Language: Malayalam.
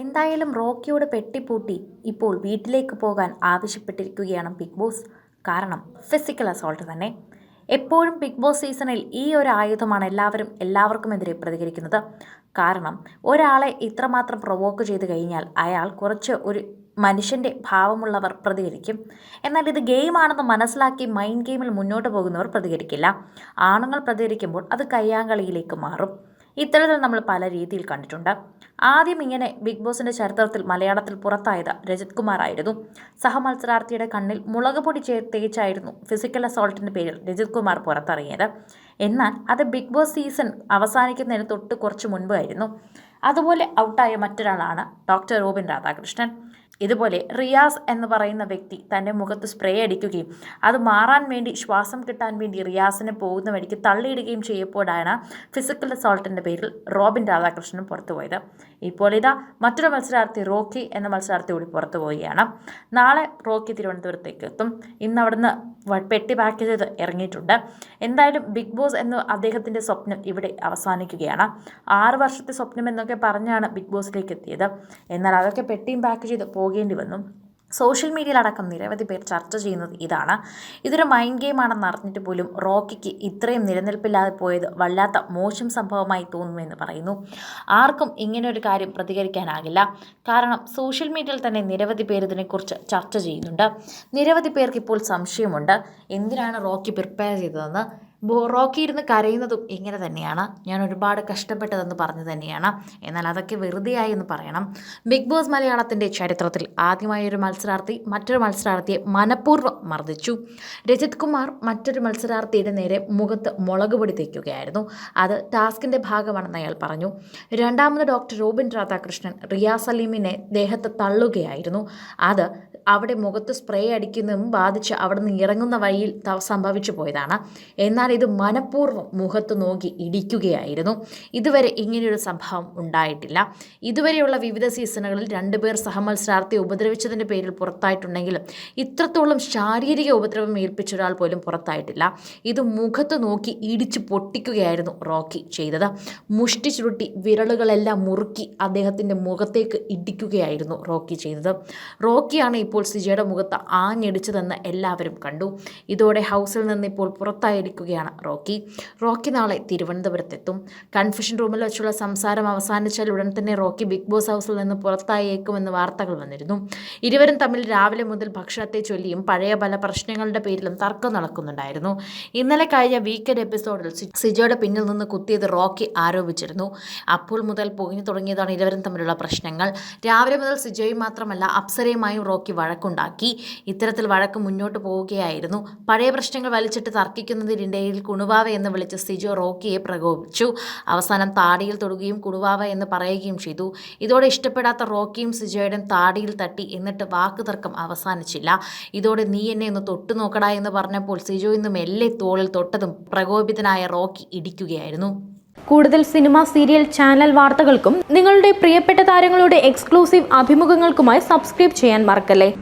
എന്തായാലും റോക്കിയോട് പെട്ടിപ്പൂട്ടി ഇപ്പോൾ വീട്ടിലേക്ക് പോകാൻ ആവശ്യപ്പെട്ടിരിക്കുകയാണ് ബിഗ് ബോസ്. കാരണം ഫിസിക്കൽ അസോൾട്ട് തന്നെ. എപ്പോഴും ബിഗ് ബോസ് സീസണിൽ ഈ ഒരു ആയുധമാണ് എല്ലാവരും എല്ലാവർക്കുമെതിരെ പ്രതികരിക്കുന്നത്. കാരണം ഒരാളെ ഇത്രമാത്രം പ്രൊവോക്ക് ചെയ്ത് കഴിഞ്ഞാൽ അയാൾ കുറച്ച് ഒരു മനുഷ്യന്റെ ഭാവമുള്ളവർ പ്രതികരിക്കും. എന്നാൽ ഇത് ഗെയിമാണെന്ന് മനസ്സിലാക്കി മൈൻഡ് ഗെയിമിൽ മുന്നോട്ട് പോകുന്നവർ പ്രതികരിക്കില്ല. ആണുങ്ങൾ പ്രതികരിക്കുമ്പോൾ അത് കയ്യാങ്കളിയിലേക്ക് മാറും. ഇത്തരത്തിൽ നമ്മൾ പല രീതിയിൽ കണ്ടിട്ടുണ്ട്. ആദ്യം ഇങ്ങനെ ബിഗ് ബോസിന്റെ ചരിത്രത്തിൽ മലയാളത്തിൽ പുറത്തായത് രജത് കുമാർ ആയിരുന്നു. സഹമത്സരാർത്ഥിയുടെ കണ്ണിൽ മുളക് പൊടി തേച്ചായിരുന്നു ഫിസിക്കൽ അസോൾട്ടിന്റെ പേരിൽ രജിത് കുമാർ പുറത്തിറങ്ങിയത്. എന്നാൽ അത് ബിഗ് ബോസ് സീസൺ അവസാനിക്കുന്നതിന് തൊട്ട് കുറച്ച് മുൻപായിരുന്നു അതുപോലെ ഔട്ടായ മറ്റൊരാളാണ് ഡോക്ടർ റോബിൻ രാധാകൃഷ്ണൻ. ഇതുപോലെ റിയാസ് എന്ന് പറയുന്ന വ്യക്തി തന്റെ മുഖത്ത് സ്പ്രേ അടിക്കുകയും അത് മാറാൻ വേണ്ടി ശ്വാസം കിട്ടാൻ വേണ്ടി റിയാസിനെ പോകുന്ന വഴിക്ക് തള്ളിയിടുകയും ചെയ്യപ്പോഴാണ് ഫിസിക്കൽ അസോൾട്ടിന്റെ പേരിൽ റോബിൻ രാധാകൃഷ്ണൻ പുറത്തുപോയത്. ഇപ്പോൾ ഇതാ മറ്റൊരു മത്സരാർത്ഥി റോക്കി എന്ന മത്സരാർത്ഥി കൂടി പുറത്തു പോവുകയാണ് നാളെ റോക്കി തിരുവനന്തപുരത്തേക്ക് എത്തും. ഇന്ന് അവിടുന്ന് പെട്ടി പാക്ക് ചെയ്ത് ഇറങ്ങിയിട്ടുണ്ട്. എന്തായാലും ബിഗ് ബോസ് എന്ന അദ്ദേഹത്തിന്റെ സ്വപ്നം ഇവിടെ അവസാനിക്കുകയാണ്. ആറ് വർഷത്തെ സ്വപ്നം എന്നൊക്കെ പറഞ്ഞാണ് ബിഗ് ബോസിലേക്ക് എത്തിയത്. എന്നാൽ അതൊക്കെ പെട്ടിയും പാക്ക് ചെയ്ത് പോകേണ്ടി വന്നു. സോഷ്യൽ മീഡിയയിലടക്കം നിരവധി പേർ ചർച്ച ചെയ്യുന്നത് ഇതാണ്. ഇതൊരു മൈൻഡ് ഗെയിമാണെന്ന് അറിഞ്ഞിട്ട് പോലും റോക്കിക്ക് ഇത്രയും നിലനിൽപ്പില്ലാതെ പോയത് വല്ലാത്ത മോശം സംഭവമായി തോന്നുമെന്ന് പറയുന്നു. ആർക്കും ഇങ്ങനെ ഒരു കാര്യം പ്രതികരിക്കാനാകില്ല. കാരണം സോഷ്യൽ മീഡിയയിൽ തന്നെ നിരവധി പേർ ഇതിനെക്കുറിച്ച് ചർച്ച ചെയ്യുന്നുണ്ട്. നിരവധി പേർക്ക് ഇപ്പോൾ സംശയമുണ്ട്. എന്തിനാണ് റോക്കി പ്രിപ്പയർ ചെയ്തതെന്ന് റോക്കി ഇരുന്ന് കരയുന്നതും ഇങ്ങനെ തന്നെയാണ്. ഞാൻ ഒരുപാട് കഷ്ടപ്പെട്ടതെന്ന് പറഞ്ഞു തന്നെയാണ്. എന്നാൽ അതൊക്കെ വെറുതെയായി എന്ന് പറയണം. ബിഗ് ബോസ് മലയാളത്തിന്റെ ചരിത്രത്തിൽ ആദ്യമായി ഒരു മത്സരാർത്ഥി മറ്റൊരു മത്സരാർത്ഥിയെ മനഃപൂർവം മർദ്ദിച്ചു. രജിത് കുമാർ മറ്റൊരു മത്സരാർത്ഥിയുടെ നേരെ മുഖത്ത് മുളക് പൊടി തേക്കുകയായിരുന്നു. അത് ടാസ്കിന്റെ ഭാഗമാണെന്ന് അയാൾ പറഞ്ഞു. രണ്ടാമത് ഡോക്ടർ റോബിൻ രാധാകൃഷ്ണൻ റിയാസ് സലീമിനെ ദേഹത്ത് തള്ളുകയായിരുന്നു. അത് അവിടെ മുഖത്ത് സ്പ്രേ അടിക്കുന്നതും ബാധിച്ച് അവിടെ നിന്ന് ഇറങ്ങുന്ന വഴിയിൽ സംഭവിച്ചു പോയതാണ്. എന്നാൽ ഇത് മനഃപൂർവം മുഖത്ത് നോക്കി ഇടിക്കുകയായിരുന്നു. ഇതുവരെ ഇങ്ങനെയൊരു സംഭവം ഉണ്ടായിട്ടില്ല. ഇതുവരെയുള്ള വിവിധ സീസണുകളിൽ രണ്ടുപേർ സഹമത്സരാർത്ഥിയെ ഉപദ്രവിച്ചതിന്റെ പേരിൽ പുറത്തായിട്ടുണ്ടെങ്കിലും ഇത്രത്തോളം ശാരീരിക ഉപദ്രവം ഏൽപ്പിച്ച ഒരാൾ പോലും പുറത്തായിട്ടില്ല. ഇത് മുഖത്ത് നോക്കി ഇടിച്ച് പൊട്ടിക്കുകയായിരുന്നു റോക്കി ചെയ്തത്. മുഷ്ടി ചുരുട്ടി വിരലുകളെല്ലാം മുറുക്കി അദ്ദേഹത്തിന്റെ മുഖത്തേക്ക് ഇടിക്കുകയായിരുന്നു റോക്കി ചെയ്തത്. റോക്കിയാണ് ഇപ്പോൾ സിജയുടെ മുഖത്ത് ആഞ്ഞടിച്ചതെന്ന് എല്ലാവരും കണ്ടു. ഇതോടെ ഹൗസിൽ നിന്ന് ഇപ്പോൾ പുറത്തായിരിക്കുകയാണ് റോക്കി. റോക്കി നാളെ തിരുവനന്തപുരത്തെത്തും. കൺഫ്യൂഷൻ റൂമിൽ വെച്ചുള്ള സംസാരം അവസാനിച്ചാൽ ഉടൻ തന്നെ റോക്കി ബിഗ് ബോസ് ഹൗസിൽ നിന്ന് പുറത്തായേക്കുമെന്ന് വാർത്തകൾ വന്നിരുന്നു. ഇരുവരും തമ്മിൽ രാവിലെ മുതൽ ഭക്ഷണത്തെ ചൊല്ലിയും പഴയ പല പ്രശ്നങ്ങളുടെ പേരിലും തർക്കം നടക്കുന്നുണ്ടായിരുന്നു. ഇന്നലെ കഴിഞ്ഞ വീക്കെൻഡ് എപ്പിസോഡിൽ സിജോയുടെ പിന്നിൽ നിന്ന് കുത്തിയത് റോക്കി ആരോപിച്ചിരുന്നു. അപ്പോൾ മുതൽ പൊങ്ങിഞ്ഞു തുടങ്ങിയതാണ് ഇരുവരും തമ്മിലുള്ള പ്രശ്നങ്ങൾ. രാവിലെ മുതൽ സിജോയും മാത്രമല്ല അപ്സരയുമായും റോക്കി വഴക്കുണ്ടാക്കി. ഇത്തരത്തിൽ വഴക്ക് മുന്നോട്ട് പോവുകയായിരുന്നു. പഴയ പ്രശ്നങ്ങൾ വലിച്ചിട്ട് തർക്കിക്കുന്നതിനിടയിൽ കുണുവാവ എന്ന് വിളിച്ച് സിജോ റോക്കിയെ പ്രകോപിച്ചു അവസാനം താടിയിൽ തൊടുകയും കുണുവാവ എന്ന് പറയുകയും ചെയ്തു. ഇതോടെ ഇഷ്ടപ്പെടാത്ത റോക്കിയും സിജോയുടെയും താടിയിൽ തട്ടി എന്നിട്ട് വാക്ക് തർക്കം അവസാനിച്ചില്ല. ഇതോടെ നീ എന്നെ ഒന്ന് തൊട്ടു നോക്കടാ എന്ന് പറഞ്ഞപ്പോൾ സിജോ ഇന്ന് മെല്ലെ തോളിൽ തൊട്ടതും പ്രകോപിതനായ റോക്കി ഇടിക്കുകയായിരുന്നു. കൂടുതൽ സിനിമ സീരിയൽ ചാനൽ വാർത്തകൾക്കും നിങ്ങളുടെ പ്രിയപ്പെട്ട താരങ്ങളുടെ എക്സ്ക്ലൂസീവ് അഭിമുഖങ്ങൾക്കുമായി സബ്സ്ക്രൈബ് ചെയ്യാൻ മറക്കല്ലേ?